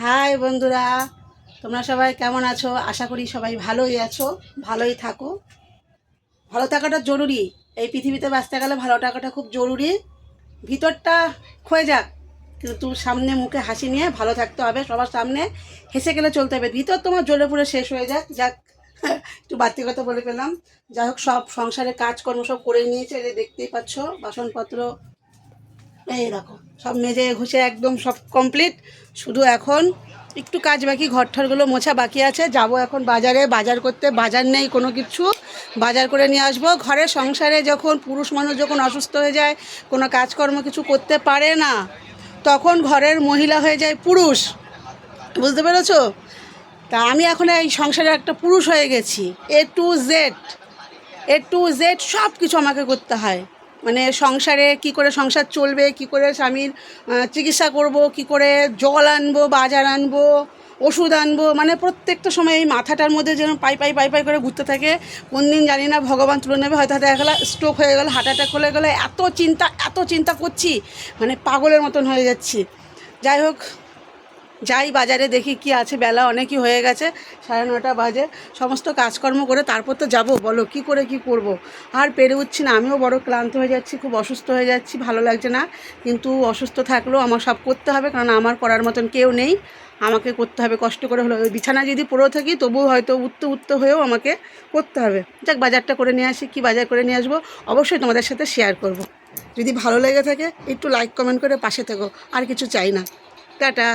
High বন্ধুরা, তোমরা সবাই কেমন আছো? আশা করি সবাই ভালোই আছো, ভালোই থাকো। ভালো থাকাটা জরুরি। এই পৃথিবীতে বাঁচতে গেলে ভালো থাকাটা খুব জরুরি। ভিতরটা ক্ষয়ে যাক, কিন্তু সামনে মুখে হাসি নিয়ে ভালো থাকতে হবে। সবার সামনে হেসে গেলে চলতে হবে। ভিতর তোমার জ্বলে পুরো শেষ হয়ে যাক। যাক, একটু বাড়তি কথা বলে পেলাম যাই হোক, সব সংসারে কাজকর্ম সব করে নিয়েছে দেখতেই পাচ্ছ, বাসনপত্র এই দেখো সব মেজে ঘুষে একদম সব কমপ্লিট শুধু এখন একটু কাজ বাকি ঘর ঠরগুলো মোছা বাকি আছে। যাব এখন বাজারে, বাজার করতে বাজার নেই কোনো কিছু। বাজার করে নিয়ে আসব। ঘরে সংসারে যখন পুরুষ মানুষ যখন অসুস্থ হয়ে যায়, কোনো কাজকর্ম কিছু করতে পারে না, তখন ঘরের মহিলা হয়ে যায় পুরুষ। বুঝতে পেরেছ? তা আমি এখন এই সংসারে একটা পুরুষ হয়ে গেছি। A to Z A to Z সব কিছু আমাকে করতে হয়। মানে সংসারে কি করে সংসার চলবে, কি করে স্বামীর চিকিৎসা করব, কি করে জল আনব, বাজার আনব, ওষুধ আনব মানে প্রত্যেকটা সময় এই মাথাটার মধ্যে যেন পাই পাই পাই পাই করে ঘুরতে থাকে। কোন দিন জানি না, ভগবান তুলে নেবে, হয়তো দেখা গেলো স্ট্রোক হয়ে গেলো হার্ট অ্যাটাক হয়ে গেলো, এত চিন্তা এত চিন্তা করছি মানে পাগলের মতন হয়ে যাচ্ছি। যাই হোক যাই বাজারে দেখি কি আছে, বেলা অনেকই হয়ে গেছে, সাড়ে নটা বাজে। সমস্ত কাজকর্ম করে তারপর তো যাব, বলো কি করে কি করব? আর পেরে উঠছি না, আমিও বড় ক্লান্ত হয়ে যাচ্ছি, খুব অসুস্থ হয়ে যাচ্ছি, ভালো লাগছে না। কিন্তু অসুস্থ থাকলেও আমার সব করতে হবে, কারণ আমার করার মতন কেউ নেই। আমাকে করতে হবে, কষ্ট করে হলো বিছানা যদি পড়েও থাকি, তবুও হয়তো উঠতে উঠতে হয়েও আমাকে করতে হবে। যাক, বাজারটা করে নিয়ে আসি, কি বাজার করে নিয়ে আসব, অবশ্যই তোমাদের সাথে শেয়ার করব। যদি ভালো লেগে থাকে, একটু লাইক কমেন্ট করে পাশে থেকো, আর কিছু চাই না। টাটা।